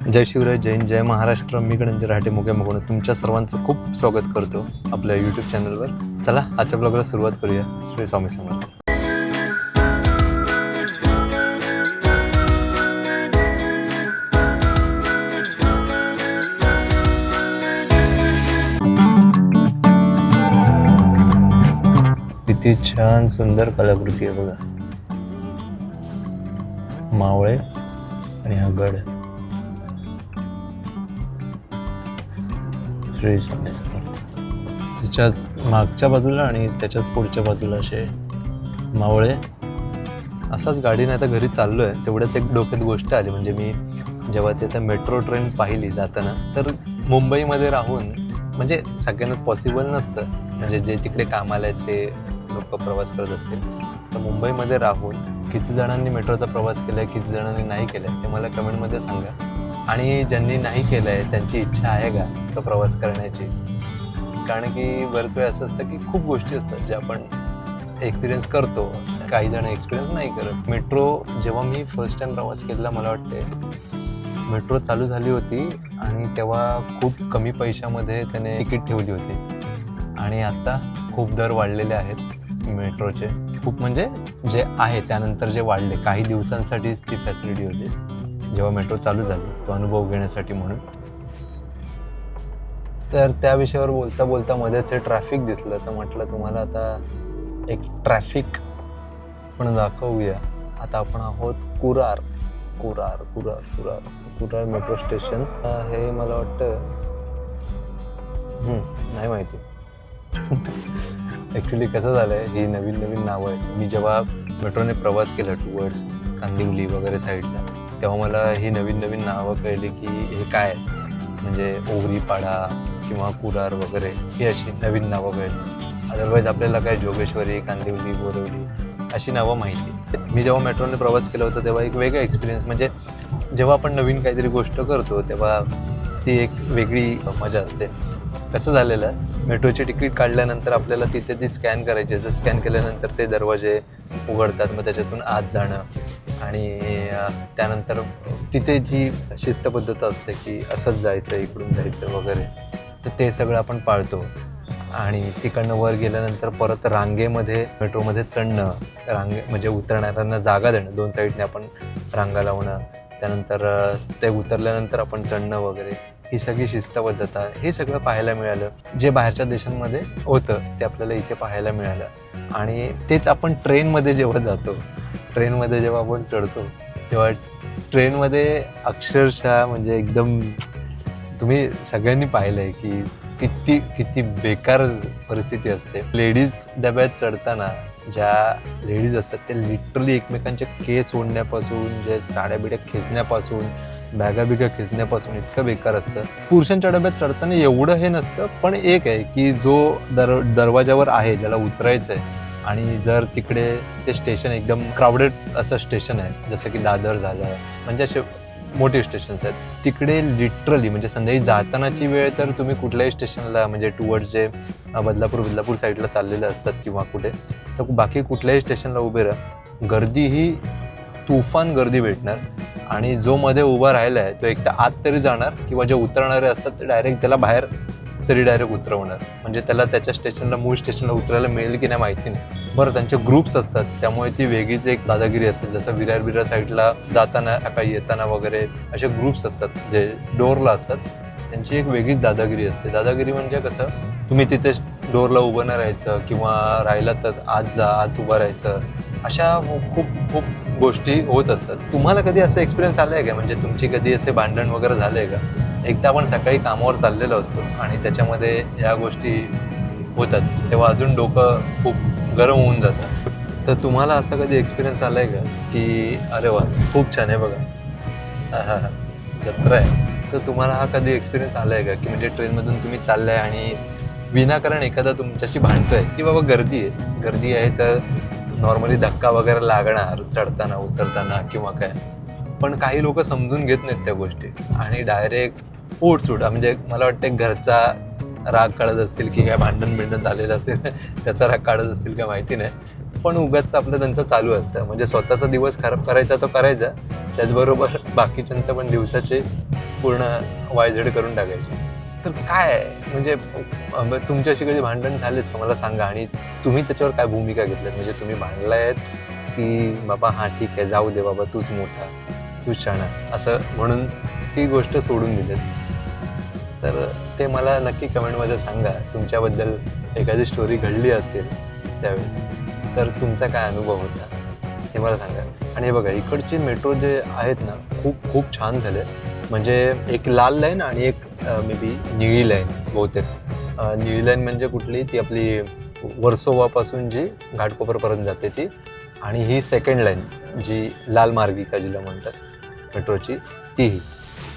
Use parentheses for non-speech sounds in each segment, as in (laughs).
जय शिवराय जैन जय महाराष्ट्र. मी गणेश राहटे मोगे मुकुण तुमच्या सर्वांचं खूप स्वागत करतो आपल्या यूट्यूब चॅनलवर चला आजच्या ब्लॉगला सुरुवात करूया. श्री स्वामी समर्थ. किती छान सुंदर कलाकृती आहे बघा. मावळे आणि हा गड. रेज स्वामी करतो. त्याच्याच मागच्या बाजूला आणि त्याच्याच पुढच्या बाजूला असे मावळे. असाच गाडीने आता घरी चाललो आहे तेवढ्यात एक डोक्यात गोष्ट आली. म्हणजे मी जेव्हा ते मेट्रो ट्रेन पाहिली जाताना तर मुंबईमध्ये राहून म्हणजे सगळ्यांना पॉसिबल नसतं. म्हणजे जे तिकडे कामाला आहेत ते लोक प्रवास करत असतील. तर मुंबईमध्ये राहून किती जणांनी मेट्रोचा प्रवास केला आहे किती जणांनी नाही केला आहे ते मला कमेंटमध्ये सांगा. आणि ज्यांनी नाही केलं आहे त्यांची इच्छा आहे का तो प्रवास करण्याची? कारण की बरेच वेळ असं असतं की खूप गोष्टी असतात ज्या आपण एक्सपिरियन्स करतो. काही जण एक्सपिरियन्स नाही करत. मेट्रो जेव्हा मी फर्स्ट टाइम प्रवास केलेला मला वाटते मेट्रो चालू झाली होती आणि तेव्हा खूप कमी पैशामध्ये त्याने तिकीट ठेवली होती. आणि आत्ता खूप दर वाढलेले आहेत मेट्रोचे. खूप म्हणजे जे आहे त्यानंतर जे वाढले काही दिवसांसाठीच ती फॅसिलिटी होती. जेव्हा मेट्रो चालू झाली तो अनुभव घेण्यासाठी म्हणून. तर त्या विषयावर बोलता बोलता मध्येच हे ट्रॅफिक दिसलं. तर म्हटलं तुम्हाला आता एक ट्रॅफिक पण दाखवूया. आता आपण आहोत कुरार. कुरार कुरार कुरार. कुरार मेट्रो स्टेशन हे मला वाटतं नाही माहिती. (laughs) ॲक्च्युली कसं झालं आहे ही नवीन नवीन नावं आहे मी जेव्हा मेट्रोने प्रवास केला टुवर्ड्स कांदिवली वगैरे साईडला तेव्हा मला ही नवीन नवीन नावं कळली की हे काय म्हणजे ओगरीपाडा किंवा कुरार वगैरे ही अशी नवीन नावं कळली. अदरवाईज आपल्याला काय जोगेश्वरी कांदिवली बोरवली अशी नावं माहिती मी जेव्हा मेट्रोने प्रवास केला होता तेव्हा एक वेगळा एक्सपिरियन्स म्हणजे जेव्हा आपण नवीन काहीतरी गोष्ट करतो तेव्हा ती एक वेगळी मजा असते. कसं झालेलं मेट्रोचे तिकीट काढल्यानंतर आपल्याला तिथे ती स्कॅन करायची जर स्कॅन केल्यानंतर ते दरवाजे उघडतात मग त्याच्यातून आत जाणं. आणि त्यानंतर तिथे जी शिस्तबद्धता असते की असंच जायचं इकडून जायचं वगैरे तर ते सगळं आपण पाळतो. आणि तिकडनं वर गेल्यानंतर परत रांगेमध्ये मेट्रोमध्ये चढणं रांगे म्हणजे उतरणाऱ्यांना जागा देणं दोन साईडने आपण रांगा लावणं त्यानंतर ते उतरल्यानंतर आपण चढणं वगैरे ही सगळी शिस्तबद्धता हे सगळं पाहायला मिळालं. जे बाहेरच्या देशांमध्ये होतं ते आपल्याला इथे पाहायला मिळालं. आणि तेच आपण ट्रेनमध्ये जेव्हा जातो ट्रेनमध्ये जेव्हा आपण चढतो तेव्हा ट्रेनमध्ये अक्षरशः म्हणजे एकदम तुम्ही सगळ्यांनी पाहिलं आहे की किती किती बेकार परिस्थिती असते. लेडीज डब्यात चढताना ज्या लेडीज असतात ते लिटरली एकमेकांचे केस ओढण्यापासून जे साड्या बिड्या खेचण्यापासून बॅगा बिगा खेचण्यापासून इतकं बेकार असतं. पुरुषांच्या डब्यात चढताना एवढं हे नसतं पण एक आहे की जो दर दरवाजावर आहे ज्याला उतरायचं आहे आणि जर तिकडे ते स्टेशन एकदम क्राऊडेड असं स्टेशन आहे जसं की दादर झालं म्हणजे असे मोठे स्टेशन्स आहेत. तिकडे लिटरली म्हणजे संध्याकाळी जातानाची वेळ तर तुम्ही कुठल्याही स्टेशनला म्हणजे टुवर्ड्स जे बदलापूर बदलापूर साईडला चाललेले असतात किंवा कुठे तर बाकी कुठल्याही स्टेशनला उभे राहा. गर्दी ही तुफान गर्दी भेटणार. आणि जो मध्ये उभा राहिला आहे तो एकटा आत तरी जाणार किंवा जे उतरणारे असतात ते डायरेक्ट त्याला बाहेर तरी डायरेक्ट उतरवणार. म्हणजे त्याला त्याच्या स्टेशनला मूळ स्टेशनला उतरायला मिळेल की नाही माहिती नाही. बरं त्यांचे ग्रुप्स असतात. त्यामुळे ती वेगळीच एक दादागिरी असते जसं विरार विरार साईडला जाताना सकाळी येताना वगैरे असे ग्रुप्स असतात जे डोअरला असतात. त्यांची एक वेगळीच दादागिरी असते. दादागिरी म्हणजे कसं तुम्ही तिथे डोअरला उभं नाही राहायचं किंवा राहिला तर आत जा आत उभं राहायचं. अशा खूप खूप गोष्टी होत असतात. तुम्हाला कधी असं एक्सपिरियन्स आलं आहे का? म्हणजे तुमची कधी असे भांडण वगैरे झालं आहे का? एकदा आपण सकाळी कामावर चाललेलो असतो आणि त्याच्यामध्ये या गोष्टी होतात तेव्हा अजून डोकं खूप गरम होऊन जातं. तर तुम्हाला असं कधी एक्सपिरियन्स आला आहे का? की अरे वा खूप छान आहे बघा. हां हां जत्रा आहे. तर तुम्हाला हा कधी एक्सपिरियन्स आला आहे का? की म्हणजे ट्रेनमधून तुम्ही चाललाय आणि विनाकारण एखादा तुमच्याशी भांडतोय की बाबा गर्दी आहे. गर्दी आहे तर नॉर्मली धक्का वगैरे लागणार चढताना उतरताना किंवा काय. पण काही लोक समजून घेत नाहीत त्या गोष्टी. आणि डायरेक्ट पोटसूट म्हणजे मला वाटतं घरचा राग काढत असतील की काय भांडण बिंडण झालेलं असेल (laughs) त्याचा राग काढत असतील का माहिती नाही. पण उगाच आपलं त्यांचं चालू असतं. म्हणजे स्वतःचा दिवस खराब करायचा तो करायचा. त्याचबरोबर बाकीच्यांचं पण दिवसाचे पूर्ण वायझेड करून टाकायचे. तर काय? म्हणजे तुमच्याशी कधी भांडण झालेत का? मला सांगा. आणि तुम्ही त्याच्यावर काय भूमिका घेतल्यात? म्हणजे तुम्ही भांडलायत की बाबा हा ठीक आहे. जाऊ दे बाबा तूच मोठा तू शाणा असं म्हणून ती गोष्ट सोडून दिलीत. तर ते मला नक्की कमेंटमध्ये सांगा. तुमच्याबद्दल एखादी स्टोरी घडली असेल त्यावेळेस तर तुमचा काय अनुभव होता? हे मला सांगा. आणि हे बघा इकडचे मेट्रो जे आहेत ना खूप खूप छान झाले. म्हणजे एक लाल लाईन आणि एक मे बी निळी लाईन बहुतेक. निळी लाईन म्हणजे कुठली? ती आपली वर्सोवापासून जी घाटकोपरपर्यंत जाते ती. आणि ही सेकंड लाईन जी लाल मार्गिका जिला म्हणतात मेट्रोची तीही.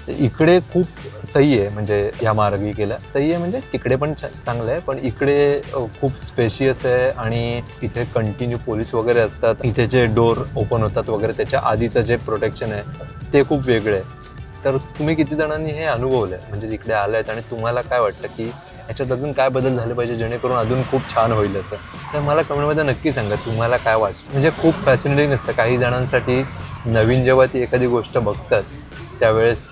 इकडे खूप सही आहे म्हणजे या मार्गिकेला सही आहे म्हणजे तिकडे पण चांगलं आहे पण इकडे खूप स्पेशियस आहे आणि इथे कंटिन्यू पोलीस वगैरे असतात. इथे जे डोर ओपन होतात वगैरे त्याच्या आधीचं जे प्रोटेक्शन आहे ते खूप वेगळं आहे. तर तुम्ही किती जणांनी हे अनुभवलं आहे म्हणजे तिकडे आलं आहेत आणि तुम्हाला काय वाटतं की ह्याच्यात अजून काय बदल झाले पाहिजे जेणेकरून अजून खूप छान होईल असं? तर मला कमेंटमध्ये नक्की सांगा तुम्हाला काय वाटतं? म्हणजे खूप फॅसिनेटिंग असतं. काही जणांसाठी नवीन जेव्हा ती एखादी गोष्ट बघतात त्यावेळेस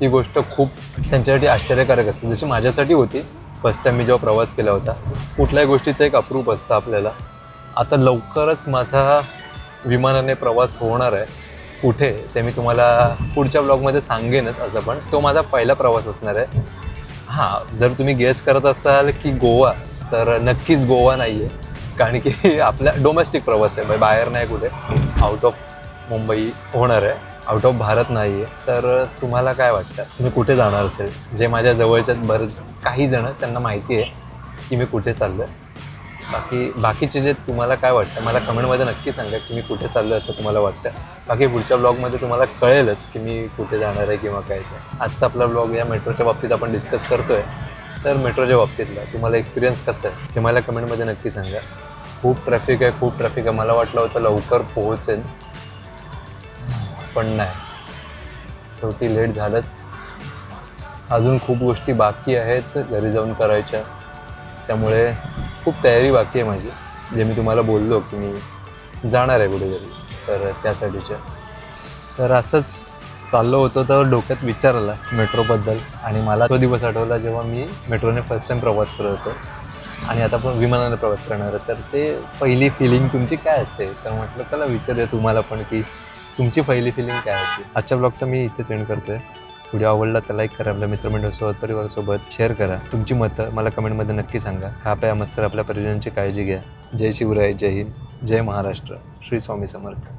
ती गोष्ट खूप त्यांच्यासाठी आश्चर्यकारक असते. जशी माझ्यासाठी होती. फर्स्ट टाईम मी जेव्हा प्रवास केला होता कुठल्याही गोष्टीचं एक अप्रूप असतं आपल्याला. आता लवकरच माझा विमानाने प्रवास होणार आहे. कुठे ते मी तुम्हाला पुढच्या ब्लॉगमध्ये सांगेनच असं पण. तो माझा पहिला प्रवास असणार आहे. हां जर तुम्ही गेस करत असाल की गोवा तर नक्कीच गोवा नाही आहे कारण की (laughs) आपला डोमेस्टिक प्रवास आहे. म्हणजे बाहेर नाही कुठे. आउट ऑफ मुंबई होणार आहे. आउट ऑफ भारत नाही आहे तर तुम्हाला काय वाटतं? तुम्ही कुठे जाणार असेल? जे माझ्या जवळच्याच बरेच काही जण त्यांना माहिती आहे की मी कुठे चाललो आहे बाकी बाकीचे जे तुम्हाला काय वाटतं? मला कमेंटमध्ये नक्की सांगा की मी कुठे चाललो आहे असं तुम्हाला वाटतं. बाकी पुढच्या ब्लॉगमध्ये तुम्हाला कळेलच की मी कुठे जाणार आहे किंवा काय ते. आजचा आपला ब्लॉग या मेट्रोच्या बाबतीत आपण डिस्कस करतो आहे तर मेट्रोच्या बाबतीतला तुम्हाला एक्सपिरियन्स कसं आहे? ते मला कमेंटमध्ये नक्की सांगा. खूप ट्रॅफिक आहे खूप ट्रॅफिक आहे. मला वाटलं होतं लवकर पोहोचेन. पण नाही. शेवटी लेट झालंच. अजून खूप गोष्टी बाकी आहेत घरी जाऊन करायच्या. त्यामुळे खूप तयारी बाकी आहे माझी. जे मी तुम्हाला बोललो की मी जाणार आहे कुठेतरी तर त्यासाठीच्या. तर असंच चाललो होतो तर डोक्यात विचार आला मेट्रोबद्दल. आणि मला तो दिवस आठवला जेव्हा मी मेट्रोने फर्स्ट टाईम प्रवास करत होतो. आणि आता पण विमानाने प्रवास करणार आहे. तर ते पहिली फिलिंग तुमची काय असते? तर म्हटलं चला विचारूया तुम्हाला पण की तुमची पहिली फिलिंग काय होती? आजच्या ब्लॉगचा मी इथेच सेंड करतोय. व्हिडिओ आवडला तर लाईक करा. आपल्या मित्रमंडळासोबत परिवारासोबत शेअर करा. तुमची मतं मला कमेंटमध्ये नक्की सांगा. हा प्या मस्तर आपल्या परिजनांची काळजी घ्या. जय शिवराय जय हिंद जय महाराष्ट्र. श्री स्वामी समर्थ.